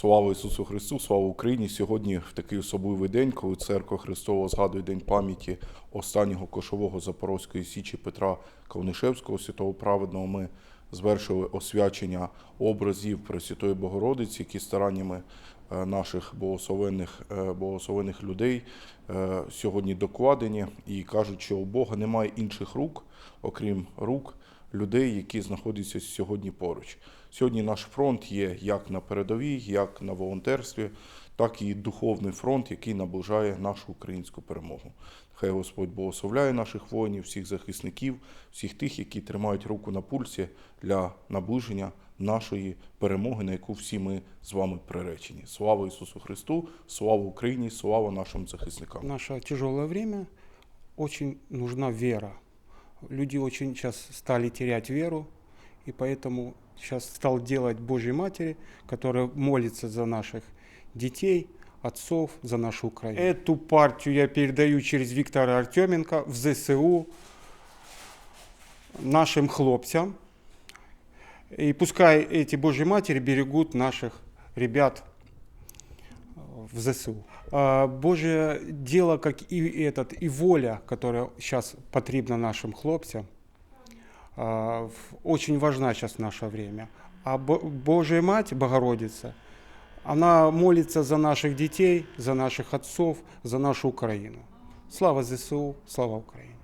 Слава Ісусу Христу, слава Україні! Сьогодні в такий особливий день, коли Церква Христова згадує День пам'яті останнього кошового Запорозької січі Петра Кавнишевського, святого праведного, ми звершили освячення образів Пресвятої Богородиці, які стараннями е, наших богословенних, е, людей е, сьогодні докладені і кажуть, що у Бога немає інших рук, окрім рук людей, які знаходяться сьогодні поруч. Сьогодні наш фронт є як на передовій, як на волонтерстві, так і духовний фронт, який наближає нашу українську перемогу. Хай Господь благословляє наших воїнів, всіх захисників, всіх тих, які тримають руку на пульсі для наближення нашої перемоги, на яку всі ми з вами приречені. Слава Ісусу Христу, слава Україні, слава нашим захисникам. Наше тяжелое время очень нужна вера. Люди очень сейчас стали терять веру, и поэтому сейчас стал делать Божьей Матери, которая молится за наших детей, отцов, за нашу Украину. Эту партию я передаю через Виктора Артеменко в ЗСУ нашим хлопцам. И пускай эти Божьи Матери берегут наших ребят в ЗСУ. Божье дело, как и этот, и воля, которая сейчас потребна нашим хлопцам, очень важна сейчас в наше время. А Божья Мать, Богородица, она молится за наших детей, за наших отцов, за нашу Украину. Слава ЗСУ, слава Украине.